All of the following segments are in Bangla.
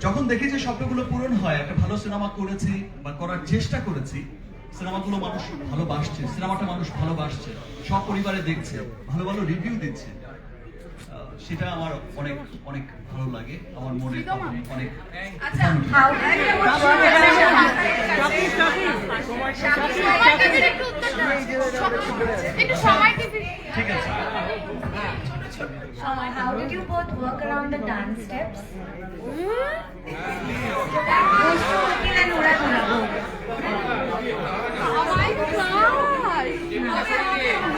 যখন দেখি যে স্বপ্নগুলো পূরণ হয় একটা ভালো সিনেমা করেছি বা করার চেষ্টা করেছি সিনেমাগুলো মানুষ ভালোবাসছে সিনেমাটা মানুষ ভালোবাসছে সব পরিবারে দেখছে ভালো ভালো রিভিউ দিচ্ছে আহ, সেটা আমার অনেক অনেক ভালো লাগে আমার মনে অনেক আচ্ছা ঠিক আছে। How did you both work around the dance steps?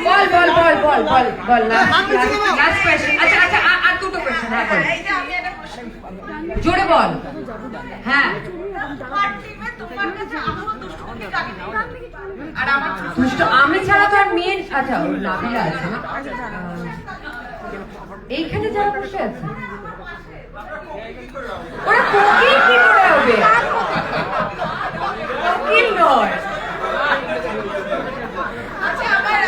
বল বল বল বল বল বল লাস্ট কোয়েশ্চেন আচ্ছা আচ্ছা আর- দুটো কোয়েশ্চেন জোরে বল। হ্যাঁ। আর আমার দুষ্ট আমি ছাড়া তো আর মেয়ে আচ্ছা নাবিলা আছে না? আহ, এইখানে যারা বসে আছে। ওরা কোকিল কি করে হবে? কোকিল নয়। আচ্ছা মানে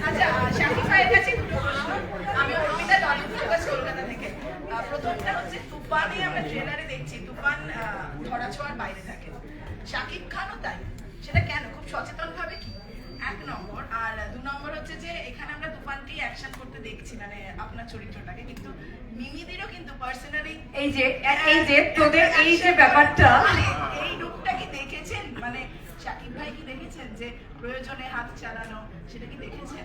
আচ্ছা প্রথমটা হচ্ছে তুফানে আমরা ট্রেলারে দেখছি তুফান আহ, ধরাছোঁয়ার বাইরে থাকে। শাকিব খানও তাই। সেটা কেন? খুব সচেতন ভাবে কি? এক নম্বর। আর দু নম্বর হচ্ছে যে এখানে আমরা তুফানকে অ্যাকশন করতে দেখছি মানে আপনার চরিত্রটাকে। কিন্তু মিমিদেরও কিন্তু পার্সোনালি এই যে এই যে তোদের এই যে ব্যাপারটা। এই রূপটা কি দেখেছেন? মানে শাকিব ভাই কি দেখেছেন যে প্রয়োজনে হাত চালানো সেটা কি দেখেছেন?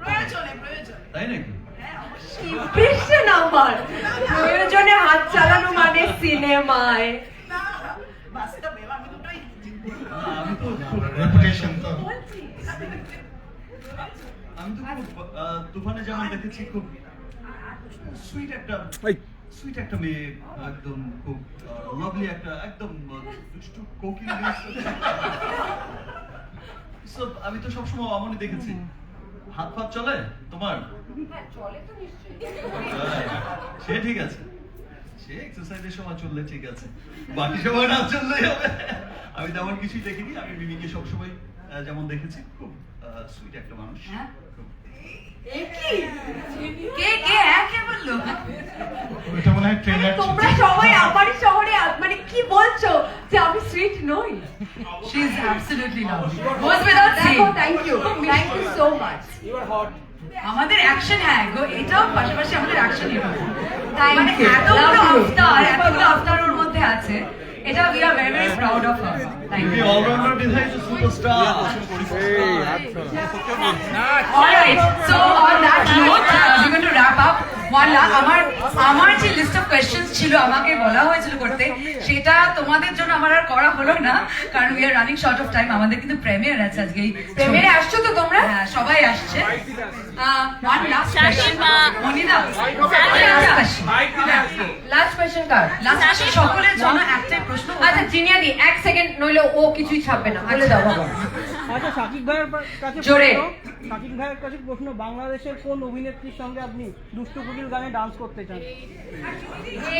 প্রয়োজনে প্রয়োজনে। তাই নাকি? হ্যাঁ অবশ্যই। ইমপ্রেশন আমার? প্রয়োজনে হাত চালানো মানে সিনেমায়। না বাস্তবে আমি দুটোই আহ, আমি তো। খুব রেপুটেশন তো বলছি আমি তো খুব আহ, তুফানে যেমন দেখেছি খুব সুইট একটা সুইট একটা মেয়ে একদম খুব লাভলি একটা একদম দুষ্টু কোকিল So, আমি তো সবসময় অমনি দেখেছি। হাত ফাত চলে তোমার? সে ঠিক আছে। সে এক্সারসাইজের সময় চললে ঠিক আছে। বাকি সময় না চললেই হবে। আমি তেমন কিছুই দেখিনি আমি মিমিকে সবসময় যেমন দেখেছি খুব সুইট একটা মানুষ। হ্যাঁ? খুব এ কি? কে কে? হ্যাঁ কে বলল? ওইটা মনে হয় ট্রেলার তোমরা সবাই আমার শহরে মানে কি বলছো যে আমি সুইট নই? She is absolutely lovely. Goes without দেখো thank you thank you so much আমাদের অ্যাকশন হ্যাঁ গো এটাও পাশাপাশি আমাদের অ্যাকশন হিরো Thank মানে you. আফতার এতগুলো আফতার ওর মধ্যে আছে। এটা we are very proud of her thank you allrounder তো superstar alright so on that note we going to wrap up one আমার আমার যে লিস্ট অফ কোয়েশ্চেন্স ছিল আমাকে বলা হয়েছিল করতে সেটা তোমাদের জন্য আমার আর করা হলো না কারণ we are running short of time আমাদের কিন্তু প্রেমিয়ার আছে আজকে। এই আসছো তো তোমরা? হ্যাঁ সবাই আসছে। One last question Monida last question কার? লাস্ট কোয়েশ্চেন সকলের জন্য একটাই প্রশ্ন? আচ্ছা জিনিয়া এক সেকেন্ড নইলে ও কিছুই ছাপবে না। বলে দাও। বাবা আচ্ছা সাকিব ভাইয়ের কাছে জোরে। প্রশ্ন, সাকিব ভাইয়ের কাছে প্রশ্ন বাংলাদেশের কোন অভিনেত্রীর সঙ্গে আপনি দুষ্টু কুকিল গানে ডান্স করতে চান?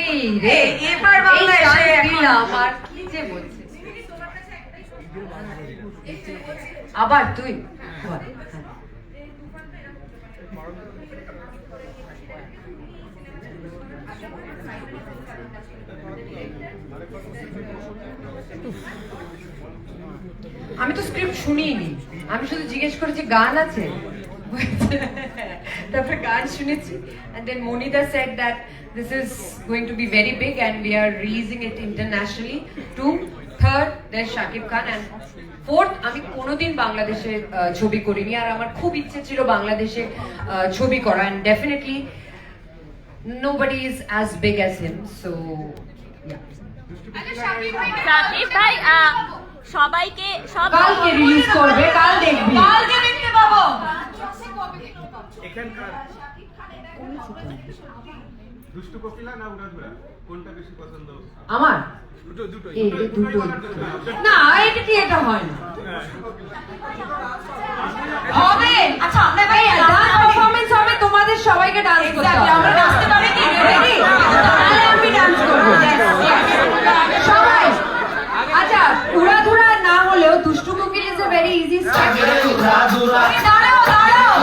এই রে এবার বাংলা এই এসে শান্তি এখন- আমার কি যে বলছে? আবার তুই বল। আমি তো স্ক্রিপ্ট শুনিনি। আমি শুধু জিজ্ঞেস করেছি, গান আছে? তারপরে গান শুনেছি। And then Monida said that this is going to be very big and we are releasing it internationally two third then Shakib Khan and fourth আমি কোনোদিন বাংলাদেশে ছবি করিনি। আর আমার খুব ইচ্ছে ছিল বাংলাদেশে ছবি করা। And definitely nobody is as big as him so সবাইকে সব কালকে রিলিজ করবে কাল দেখবি। কালকে দেখতে পাবো। দুষ্টু কোকিলা না উড়াধুরা কোনটা বেশি পছন্দ? আমার? দুটো দুটো। এই দুটো না এটা কি এটা হয় না? হবে। আচ্ছা আমরা ভাই ডান্স পারফরম্যান্স হবে তোমাদের সবাইকে ডান্স করতে হবে।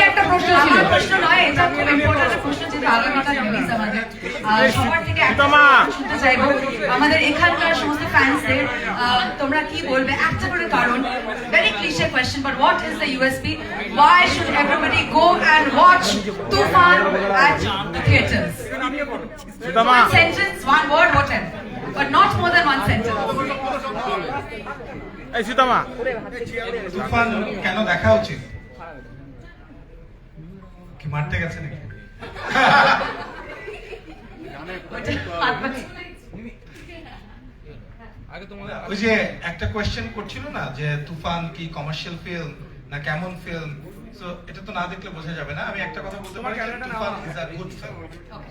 তুফান প্রশ্ন নয় এটা খুব ইম্পর্টেন্ট প্রশ্ন যেটা আগামীকাল রিলিজ আমাদের। সবার থেকে শুনতে চাইব। আমাদের এখানকার সমস্ত ফ্যান্সদের তোমরা কি বলবে? একটা করে কারণ। Very cliche question but what is the USP go and watch Toofan at theatres One sentence, one word, whatever. But not more than one sentence. এই সীতামা তুফান কেন দেখা উচিত? মারতে গেছে নাকি? ওই যে একটা কোয়েশ্চেন করছিল না যে তুফান কি কমার্শিয়াল ফিল্ম না কেমন ফিল্ম সো এটা তো না দেখলে বোঝা যাবে না। আমি একটা কথা বলতে পারি Toofan is a good film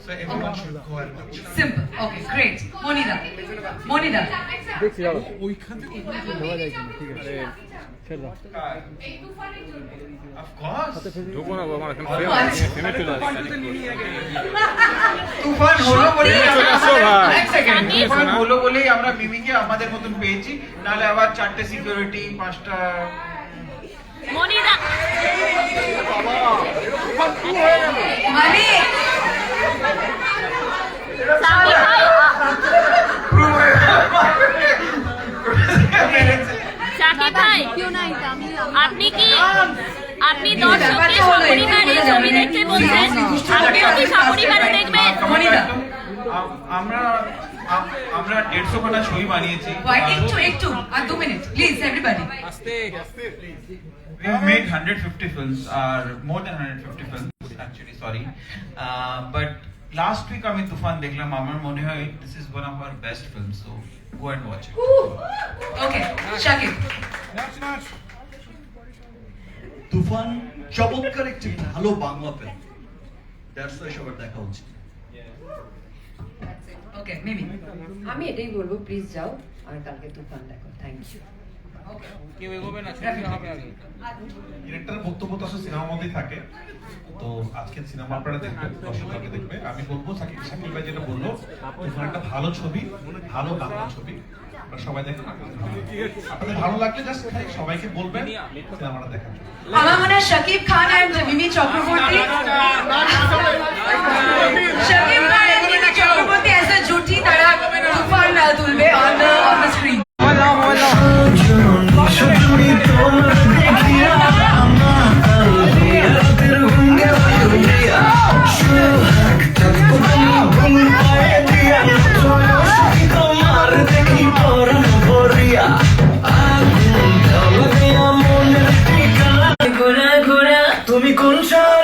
so everyone should go and watch Simple. Okay, great. Monida. Monida. Of course ঢুকো না আমার এখন ফেমে চলে আসছে তুফান হলো বলে তুফান হলো বলেই আমরা মিমিকে আমাদের মতন পেয়েছি। নাহলে আবার চারটে সিকিউরিটি পাঁচটা মনিরা। ভাই আপনি কি আপনি দর্শককে সপরিবারে ছবি দেখতে বলছেন? আপনিও কি সপরিবারে দেখবেন? আমরা আম- আমরা দেড়শো খানা ছবি বানিয়েছি? একটু একটু আর দু minute please everybody We made 150 films, or more than 150 films actually, sorry. Uh, but last week আমি তুফান দেখলাম আমার মনে হয় this is one of our best films, so go and watch it. ওকে শাকিব তুফান চমৎকার একটি ভালো বাংলা ফিল্ম দ্যাটস সবার দেখা উচিত। ওকে মিমি আমি এটাই বলব প্লিজ যাও আর কালকে তুফান দেখো। থ্যাংক ইউ ডিরেক্টরের বক্তব্য তো আসলে সিনেমার মধ্যেই থাকে। তো আজকে সিনেমা আপনারা দেখবেন দর্শকরা দেখবে আমি বলব সাকিব সাকিব ভাই যেটা বলল একটা ভালো ছবি ভালো বাংলা ছবি আপনারা সবাই দেখেন আপনাদের ভালো লাগবে। আপনাদের ভালো লাগলে জাস্ট সবাইকে বলবেন সিনেমাটা দেখার জন্য। আমার মনে হয় Shakib Khan and Mimi Chakraborty Shakib Khan and Mimi Chakraborty as a জুটি তারা তুফান তুলবে on the on the screen Georgia.